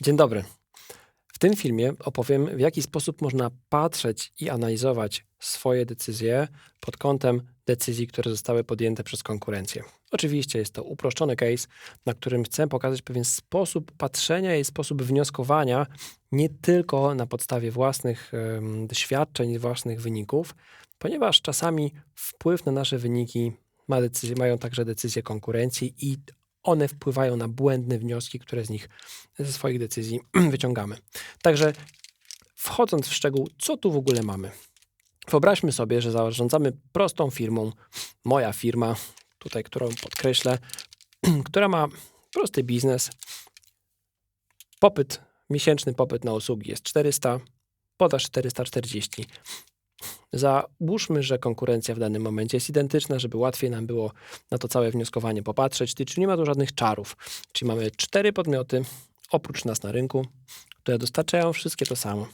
Dzień dobry. W tym filmie opowiem, w jaki sposób można patrzeć i analizować swoje decyzje pod kątem decyzji, które zostały podjęte przez konkurencję. Oczywiście jest to uproszczony case, na którym chcę pokazać pewien sposób patrzenia i sposób wnioskowania nie tylko na podstawie własnych um, doświadczeń, własnych wyników, ponieważ czasami wpływ na nasze wyniki ma decyzje, mają także decyzje konkurencji i one wpływają na błędne wnioski, które z nich, ze swoich decyzji wyciągamy. Także wchodząc w szczegół, co tu w ogóle mamy? Wyobraźmy sobie, że zarządzamy prostą firmą, moja firma, tutaj którą podkreślę, która ma prosty biznes. Popyt, miesięczny popyt na usługi jest 400, podaż 440. Załóżmy, że konkurencja w danym momencie jest identyczna, żeby łatwiej nam było na to całe wnioskowanie popatrzeć, czyli nie ma tu żadnych czarów. Czyli mamy cztery podmioty, oprócz nas na rynku, które dostarczają wszystkie to samo.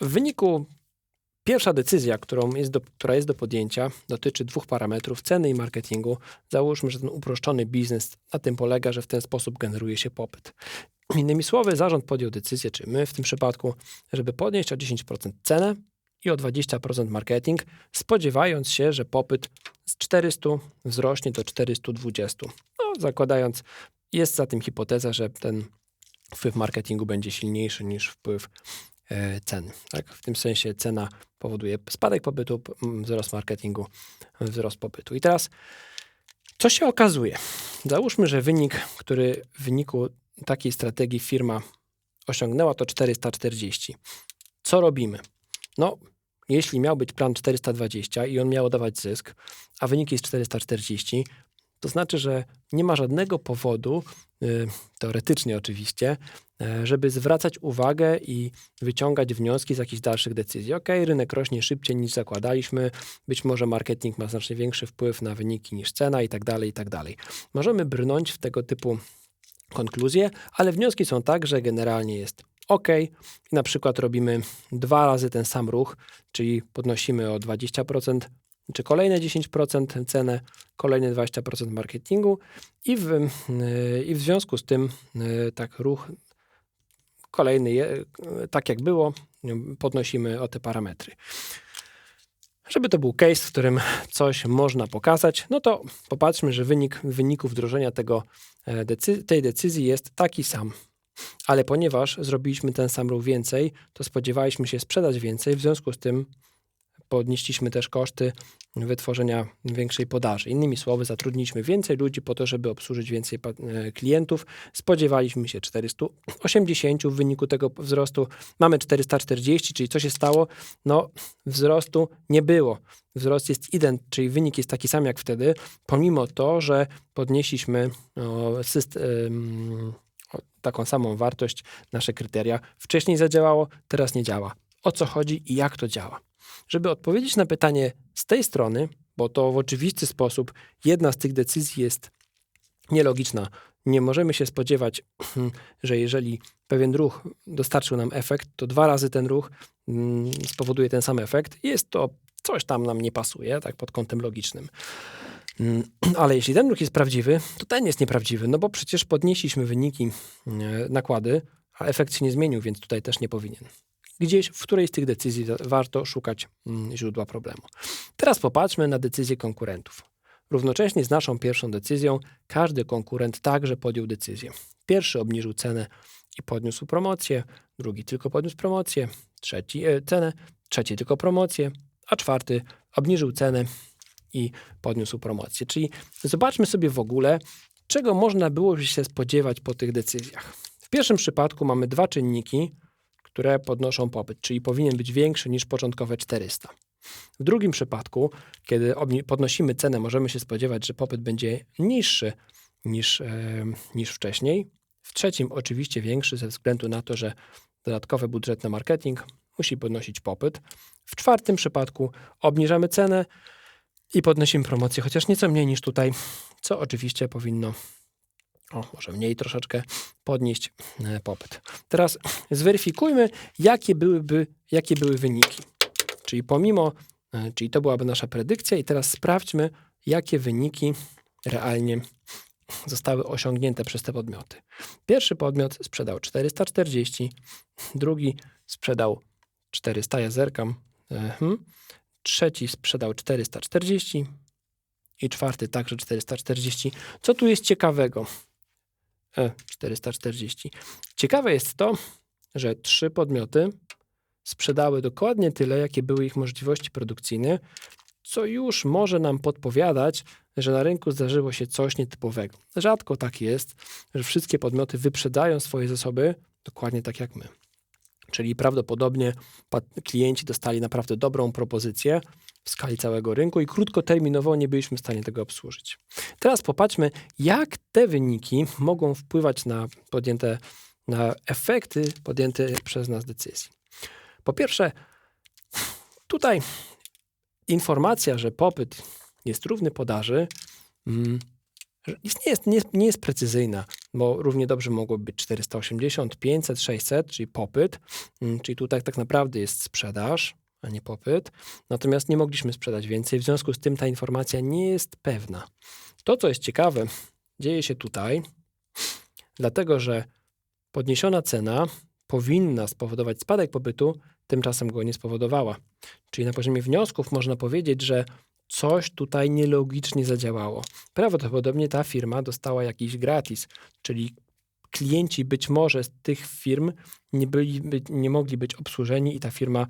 W wyniku pierwsza decyzja, jest do, która jest do podjęcia, dotyczy dwóch parametrów ceny i marketingu. Załóżmy, że ten uproszczony biznes na tym polega, że w ten sposób generuje się popyt. Innymi słowy, zarząd podjął decyzję, czy my w tym przypadku, żeby podnieść o 10% cenę i o 20% marketing, spodziewając się, że popyt z 400 wzrośnie do 420. No, zakładając, jest za tym hipoteza, że ten wpływ marketingu będzie silniejszy niż wpływ e, ceny. Tak? W tym sensie cena powoduje spadek popytu, wzrost marketingu, wzrost popytu. I teraz, co się okazuje? Załóżmy, że wynik, który w wyniku takiej strategii firma osiągnęła to 440. Co robimy? No, jeśli miał być plan 420 i on miał dawać zysk, a wynik jest 440, to znaczy, że nie ma żadnego powodu, y, teoretycznie oczywiście, y, żeby zwracać uwagę i wyciągać wnioski z jakichś dalszych decyzji. Ok, rynek rośnie szybciej niż zakładaliśmy, być może marketing ma znacznie większy wpływ na wyniki niż cena i tak dalej, i tak dalej. Możemy brnąć w tego typu konkluzje, ale wnioski są tak, że generalnie jest OK. Na przykład robimy dwa razy ten sam ruch, czyli podnosimy o 20%, czy kolejne 10% cenę, kolejne 20% marketingu i w, i w związku z tym tak ruch kolejny, tak jak było, podnosimy o te parametry. Żeby to był case, w którym coś można pokazać, no to popatrzmy, że wynik wyniku wdrożenia tego, e, decy tej decyzji jest taki sam. Ale ponieważ zrobiliśmy ten sam ruch więcej, to spodziewaliśmy się sprzedać więcej, w związku z tym podnieśliśmy też koszty wytworzenia większej podaży. Innymi słowy, zatrudniliśmy więcej ludzi po to, żeby obsłużyć więcej e, klientów. Spodziewaliśmy się 480 w wyniku tego wzrostu. Mamy 440, czyli co się stało? No, wzrostu nie było. Wzrost jest ident, czyli wynik jest taki sam jak wtedy, pomimo to, że podnieśliśmy o, system, taką samą wartość, nasze kryteria. Wcześniej zadziałało, teraz nie działa. O co chodzi i jak to działa? Żeby odpowiedzieć na pytanie z tej strony, bo to w oczywisty sposób jedna z tych decyzji jest nielogiczna. Nie możemy się spodziewać, że jeżeli pewien ruch dostarczył nam efekt, to dwa razy ten ruch mm, spowoduje ten sam efekt. Jest to coś tam nam nie pasuje, tak pod kątem logicznym. Mm, ale jeśli ten ruch jest prawdziwy, to ten jest nieprawdziwy, no bo przecież podnieśliśmy wyniki, e, nakłady, a efekt się nie zmienił, więc tutaj też nie powinien gdzieś w której z tych decyzji warto szukać mm, źródła problemu. Teraz popatrzmy na decyzje konkurentów. Równocześnie z naszą pierwszą decyzją każdy konkurent także podjął decyzję. Pierwszy obniżył cenę i podniósł promocję, drugi tylko podniósł promocję, trzeci e, cenę, trzeci tylko promocję, a czwarty obniżył cenę i podniósł promocję. Czyli zobaczmy sobie w ogóle, czego można było się spodziewać po tych decyzjach. W pierwszym przypadku mamy dwa czynniki, które podnoszą popyt, czyli powinien być większy niż początkowe 400. W drugim przypadku, kiedy podnosimy cenę, możemy się spodziewać, że popyt będzie niższy niż, e, niż wcześniej. W trzecim oczywiście większy ze względu na to, że dodatkowy budżet na marketing musi podnosić popyt. W czwartym przypadku obniżamy cenę i podnosimy promocję, chociaż nieco mniej niż tutaj, co oczywiście powinno o, może mniej troszeczkę podnieść e, popyt. Teraz zweryfikujmy, jakie byłyby, jakie były wyniki. Czyli pomimo, e, czyli to byłaby nasza predykcja i teraz sprawdźmy, jakie wyniki realnie zostały osiągnięte przez te podmioty. Pierwszy podmiot sprzedał 440, drugi sprzedał 400, ja zerkam, mhm. trzeci sprzedał 440 i czwarty także 440. Co tu jest ciekawego? E, 440. Ciekawe jest to, że trzy podmioty sprzedały dokładnie tyle, jakie były ich możliwości produkcyjne, co już może nam podpowiadać, że na rynku zdarzyło się coś nietypowego. Rzadko tak jest, że wszystkie podmioty wyprzedają swoje zasoby dokładnie tak jak my. Czyli prawdopodobnie klienci dostali naprawdę dobrą propozycję w skali całego rynku i krótkoterminowo nie byliśmy w stanie tego obsłużyć. Teraz popatrzmy, jak te wyniki mogą wpływać na podjęte, na efekty podjęte przez nas decyzji. Po pierwsze, tutaj informacja, że popyt jest równy podaży, mm, nie jest, nie, jest, nie jest precyzyjna, bo równie dobrze mogłoby być 480, 500, 600, czyli popyt, mm, czyli tutaj tak naprawdę jest sprzedaż, a nie popyt. Natomiast nie mogliśmy sprzedać więcej, w związku z tym ta informacja nie jest pewna. To, co jest ciekawe, dzieje się tutaj, dlatego że podniesiona cena powinna spowodować spadek popytu, tymczasem go nie spowodowała. Czyli na poziomie wniosków można powiedzieć, że coś tutaj nielogicznie zadziałało. Prawdopodobnie ta firma dostała jakiś gratis, czyli klienci być może z tych firm nie, byli, nie mogli być obsłużeni i ta firma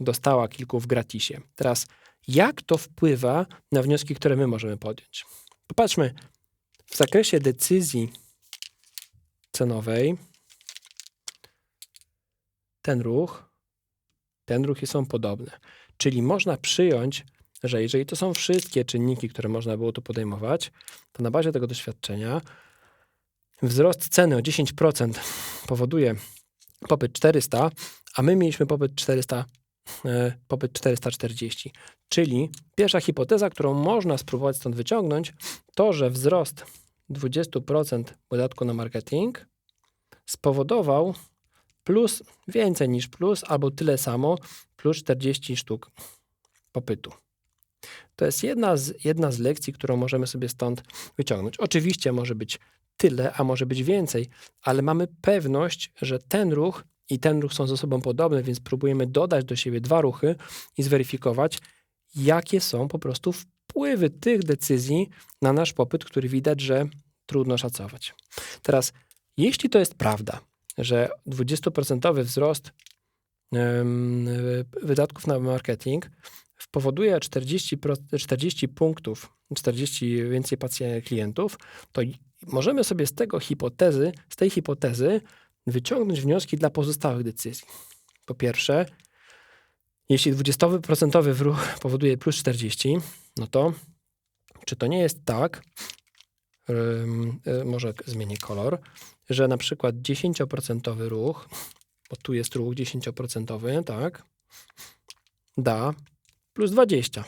dostała kilku w gratisie. Teraz, jak to wpływa na wnioski, które my możemy podjąć? Popatrzmy, w zakresie decyzji cenowej ten ruch, ten ruch są podobne. Czyli można przyjąć, że jeżeli to są wszystkie czynniki, które można było tu podejmować, to na bazie tego doświadczenia wzrost ceny o 10% powoduje popyt 400, a my mieliśmy popyt 400 e, popyt 440. Czyli pierwsza hipoteza, którą można spróbować stąd wyciągnąć, to, że wzrost 20% wydatku na marketing spowodował plus więcej niż plus, albo tyle samo, plus 40 sztuk popytu. To jest jedna z, jedna z lekcji, którą możemy sobie stąd wyciągnąć. Oczywiście może być tyle, a może być więcej, ale mamy pewność, że ten ruch i ten ruch są ze sobą podobne, więc próbujemy dodać do siebie dwa ruchy i zweryfikować, jakie są po prostu wpływy tych decyzji na nasz popyt, który widać, że trudno szacować. Teraz, jeśli to jest prawda, że 20% wzrost wydatków na marketing powoduje 40, 40 punktów, 40 więcej pacjentów, klientów, to możemy sobie z tego hipotezy, z tej hipotezy wyciągnąć wnioski dla pozostałych decyzji. Po pierwsze, jeśli 20% wruch powoduje plus 40, no to czy to nie jest tak, yy, może zmienię kolor, że na przykład 10% ruch, bo tu jest ruch 10%, tak, da plus 20.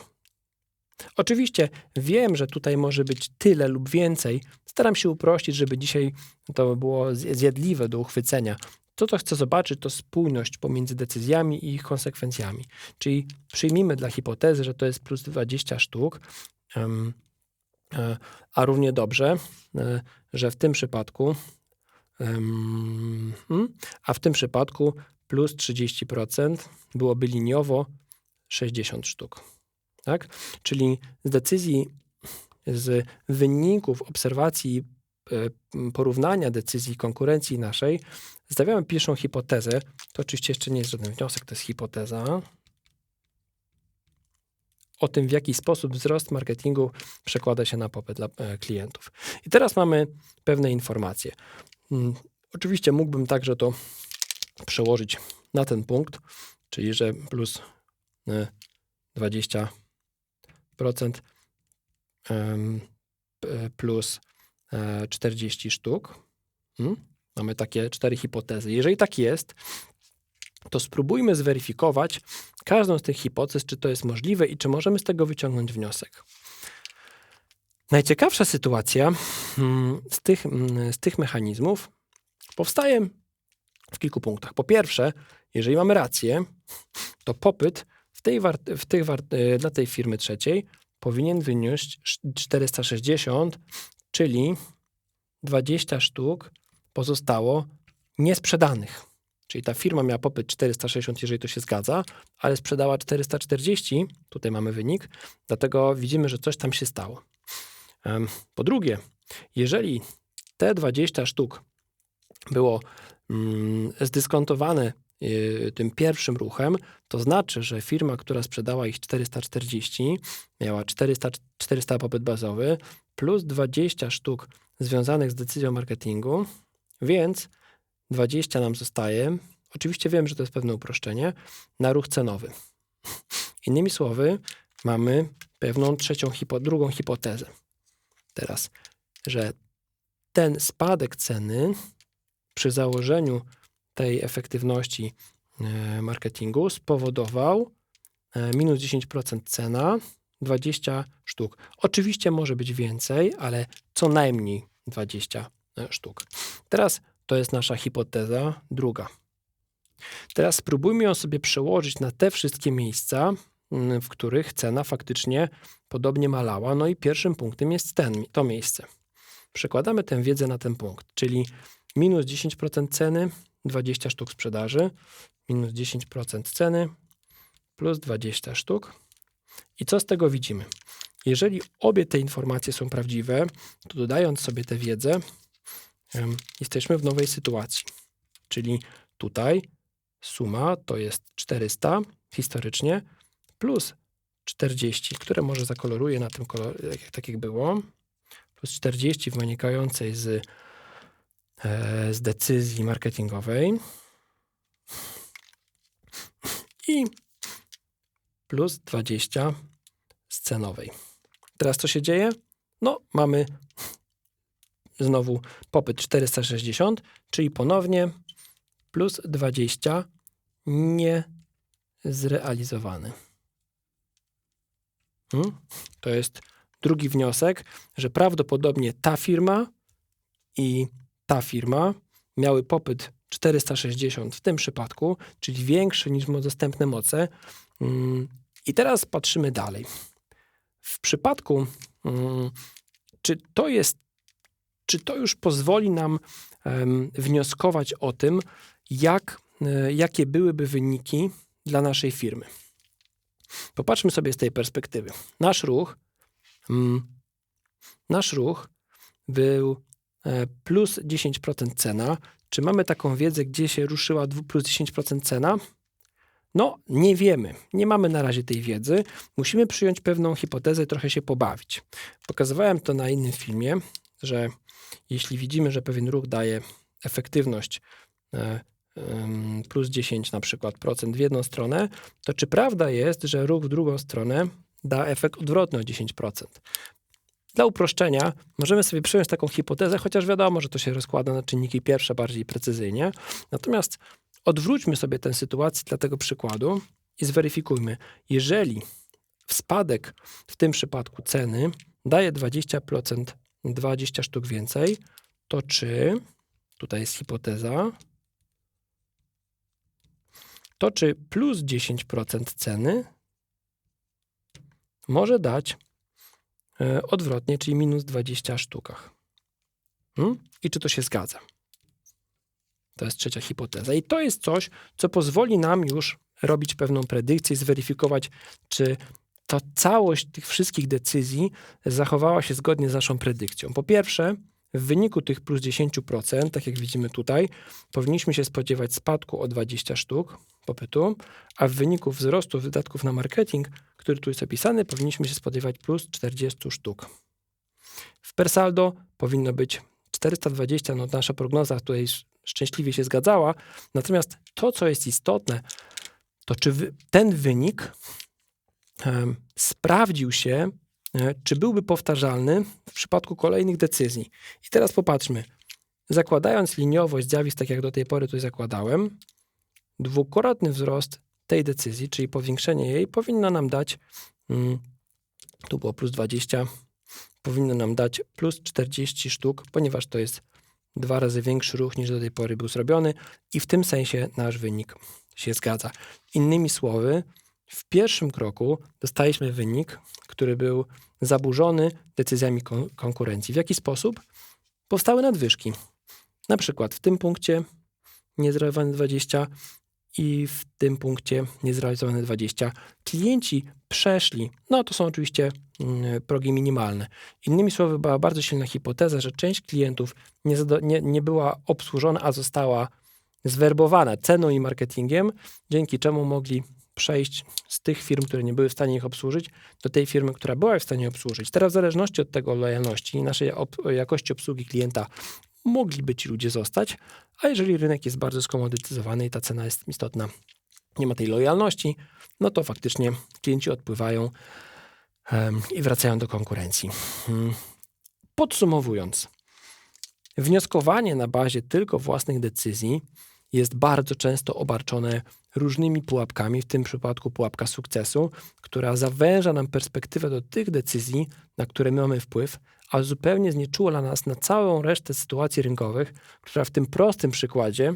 Oczywiście wiem, że tutaj może być tyle lub więcej. Staram się uprościć, żeby dzisiaj to było zjadliwe do uchwycenia. To, co chcę zobaczyć, to spójność pomiędzy decyzjami i ich konsekwencjami. Czyli przyjmijmy dla hipotezy, że to jest plus 20 sztuk, um, a równie dobrze, e, że w tym przypadku Hmm? a w tym przypadku plus 30% byłoby liniowo 60 sztuk. Tak? Czyli z decyzji, z wyników obserwacji, e, porównania decyzji konkurencji naszej, stawiamy pierwszą hipotezę. To oczywiście jeszcze nie jest żaden wniosek, to jest hipoteza. O tym, w jaki sposób wzrost marketingu przekłada się na popyt dla e, klientów. I teraz mamy pewne informacje. Hmm, oczywiście mógłbym także to przełożyć na ten punkt, czyli że plus 20% plus 40 e, sztuk. Hmm? Mamy takie cztery hipotezy. Jeżeli tak jest, to spróbujmy zweryfikować każdą z tych hipotez, czy to jest możliwe i czy możemy z tego wyciągnąć wniosek. Najciekawsza sytuacja mm, z tych, mm, z tych mechanizmów powstaje w kilku punktach. Po pierwsze, jeżeli mamy rację, to popyt w w tej e, dla tej firmy trzeciej powinien wynieść 460, czyli 20 sztuk pozostało niesprzedanych. Czyli ta firma miała popyt 460, jeżeli to się zgadza, ale sprzedała 440, tutaj mamy wynik, dlatego widzimy, że coś tam się stało. Po drugie, jeżeli te 20 sztuk było mm, zdyskontowane tym pierwszym ruchem, to znaczy, że firma, która sprzedała ich 440, miała 400, 400 popyt bazowy plus 20 sztuk związanych z decyzją marketingu, więc 20 nam zostaje. Oczywiście wiem, że to jest pewne uproszczenie, na ruch cenowy. Innymi słowy, mamy pewną trzecią, hipo, drugą hipotezę. Teraz, że ten spadek ceny przy założeniu tej efektywności e, marketingu spowodował e, minus 10% cena, 20 sztuk. Oczywiście może być więcej, ale co najmniej 20 e, sztuk. Teraz to jest nasza hipoteza druga. Teraz spróbujmy ją sobie przełożyć na te wszystkie miejsca, mm, w których cena faktycznie podobnie malała. No i pierwszym punktem jest ten, to miejsce. Przekładamy tę wiedzę na ten punkt, czyli minus 10% ceny, 20 sztuk sprzedaży, minus 10% ceny, plus 20 sztuk. I co z tego widzimy? Jeżeli obie te informacje są prawdziwe, to dodając sobie tę wiedzę, jesteśmy w nowej sytuacji. Czyli tutaj suma to jest 400 historycznie plus 40, które może zakoloruję na tym kolorze, tak jak było, plus 40 wynikającej z, z decyzji marketingowej i plus 20 z cenowej. Teraz co się dzieje? No, mamy znowu popyt 460, czyli ponownie plus 20 niezrealizowany. Hmm? To jest drugi wniosek, że prawdopodobnie ta firma i ta firma miały popyt 460 w tym przypadku, czyli większy niż dostępne moce. Hmm, I teraz patrzymy dalej. W przypadku, hmm, czy to jest, czy to już pozwoli nam wnioskować o tym, jak, e, jakie byłyby wyniki dla naszej firmy. Popatrzmy sobie z tej perspektywy. Nasz ruch, mm, nasz ruch był plus 10% cena. Czy mamy taką wiedzę, gdzie się ruszyła plus 10% cena? No, nie wiemy. Nie mamy na razie tej wiedzy. Musimy przyjąć pewną hipotezę, trochę się pobawić. Pokazywałem to na innym filmie, że jeśli widzimy, że pewien ruch daje efektywność e, plus 10 na przykład procent w jedną stronę, to czy prawda jest, że ruch w drugą stronę da efekt odwrotny o 10%? Dla uproszczenia możemy sobie przyjąć taką hipotezę, chociaż wiadomo, że to się rozkłada na czynniki pierwsze bardziej precyzyjnie. Natomiast odwróćmy sobie tę sytuację dla tego przykładu i zweryfikujmy. Jeżeli spadek w tym przypadku ceny daje 20%, 20 sztuk więcej, to czy, tutaj jest hipoteza, to czy plus 10% ceny może dać odwrotnie, czyli minus 20 sztukach. Hmm? I czy to się zgadza? To jest trzecia hipoteza. I to jest coś, co pozwoli nam już robić pewną predykcję, zweryfikować, czy ta całość tych wszystkich decyzji zachowała się zgodnie z naszą predykcją. Po pierwsze, w wyniku tych plus 10%, tak jak widzimy tutaj, powinniśmy się spodziewać spadku o 20 sztuk popytu, a w wyniku wzrostu wydatków na marketing, który tu jest opisany, powinniśmy się spodziewać plus 40 sztuk. W Persaldo powinno być 420, no nasza prognoza tutaj szczęśliwie się zgadzała, natomiast to, co jest istotne, to czy ten wynik sprawdził się E, czy byłby powtarzalny w przypadku kolejnych decyzji. I teraz popatrzmy. Zakładając liniowość zjawisk, tak jak do tej pory tu zakładałem, dwukrotny wzrost tej decyzji, czyli powiększenie jej, powinno nam dać, mm, tu było plus 20, powinno nam dać plus 40 sztuk, ponieważ to jest dwa razy większy ruch niż do tej pory był zrobiony i w tym sensie nasz wynik się zgadza. Innymi słowy, w pierwszym kroku dostaliśmy wynik, który był zaburzony decyzjami kon konkurencji. W jaki sposób? powstały nadwyżki. Na przykład w tym punkcie niezrealizowane 20 i w tym punkcie niezrealizowane 20. Klienci przeszli, no to są oczywiście mm, progi minimalne. Innymi słowy, była bardzo silna hipoteza, że część klientów nie, nie, nie była obsłużona, a została zwerbowana ceną i marketingiem, dzięki czemu mogli przejść z tych firm, które nie były w stanie ich obsłużyć, do tej firmy, która była w stanie obsłużyć. Teraz w zależności od tego lojalności i naszej jakości obsługi klienta mogliby ci ludzie zostać, a jeżeli rynek jest bardzo skomodytyzowany i ta cena jest istotna, nie ma tej lojalności, no to faktycznie klienci odpływają um, i wracają do konkurencji. Hmm. Podsumowując, wnioskowanie na bazie tylko własnych decyzji jest bardzo często obarczone różnymi pułapkami, w tym przypadku pułapka sukcesu, która zawęża nam perspektywę do tych decyzji, na które my mamy wpływ, a zupełnie znieczula nas na całą resztę sytuacji rynkowych, która w tym prostym przykładzie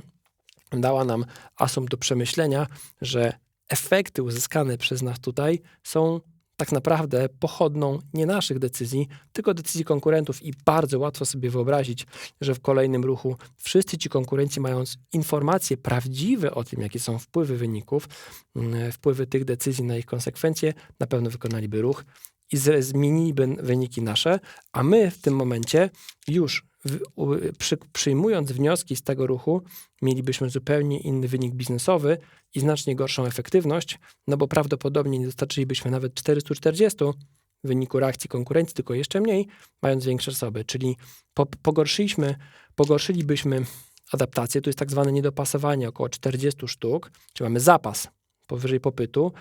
dała nam asum do przemyślenia, że efekty uzyskane przez nas tutaj są tak naprawdę pochodną nie naszych decyzji, tylko decyzji konkurentów i bardzo łatwo sobie wyobrazić, że w kolejnym ruchu wszyscy ci konkurenci mając informacje prawdziwe o tym, jakie są wpływy wyników, mm, wpływy tych decyzji na ich konsekwencje, na pewno wykonaliby ruch i zmieniliby wyniki nasze, a my w tym momencie już przy, przyjmując wnioski z tego ruchu, mielibyśmy zupełnie inny wynik biznesowy i znacznie gorszą efektywność, no bo prawdopodobnie nie dostarczylibyśmy nawet 440 w wyniku reakcji konkurencji, tylko jeszcze mniej, mając większe zasoby. Czyli po, pogorszyliśmy, pogorszylibyśmy adaptację, to jest tak zwane niedopasowanie, około 40 sztuk, czyli mamy zapas powyżej popytu.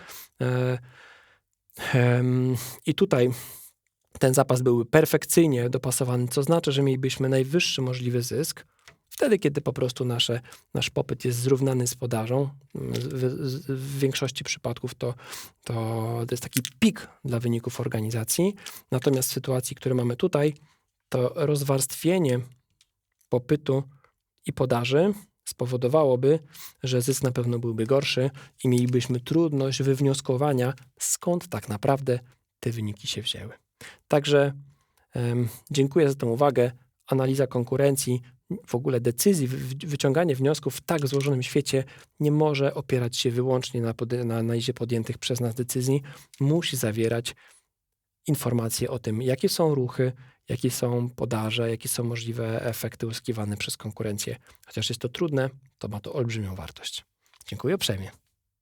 E, I tutaj ten zapas byłby perfekcyjnie dopasowany, co znaczy, że mielibyśmy najwyższy możliwy zysk, wtedy, kiedy po prostu nasze, nasz popyt jest zrównany z podażą. W, w większości przypadków to, to, to jest taki pik dla wyników organizacji. Natomiast w sytuacji, które mamy tutaj, to rozwarstwienie popytu i podaży spowodowałoby, że zysk na pewno byłby gorszy i mielibyśmy trudność wywnioskowania, skąd tak naprawdę te wyniki się wzięły. Także um, dziękuję za tę uwagę. Analiza konkurencji, w ogóle decyzji, wyciąganie wniosków w tak złożonym świecie nie może opierać się wyłącznie na, na analizie podjętych przez nas decyzji. Musi zawierać informacje o tym, jakie są ruchy, jakie są podaże, jakie są możliwe efekty uzyskiwane przez konkurencję. Chociaż jest to trudne, to ma to olbrzymią wartość. Dziękuję uprzejmie.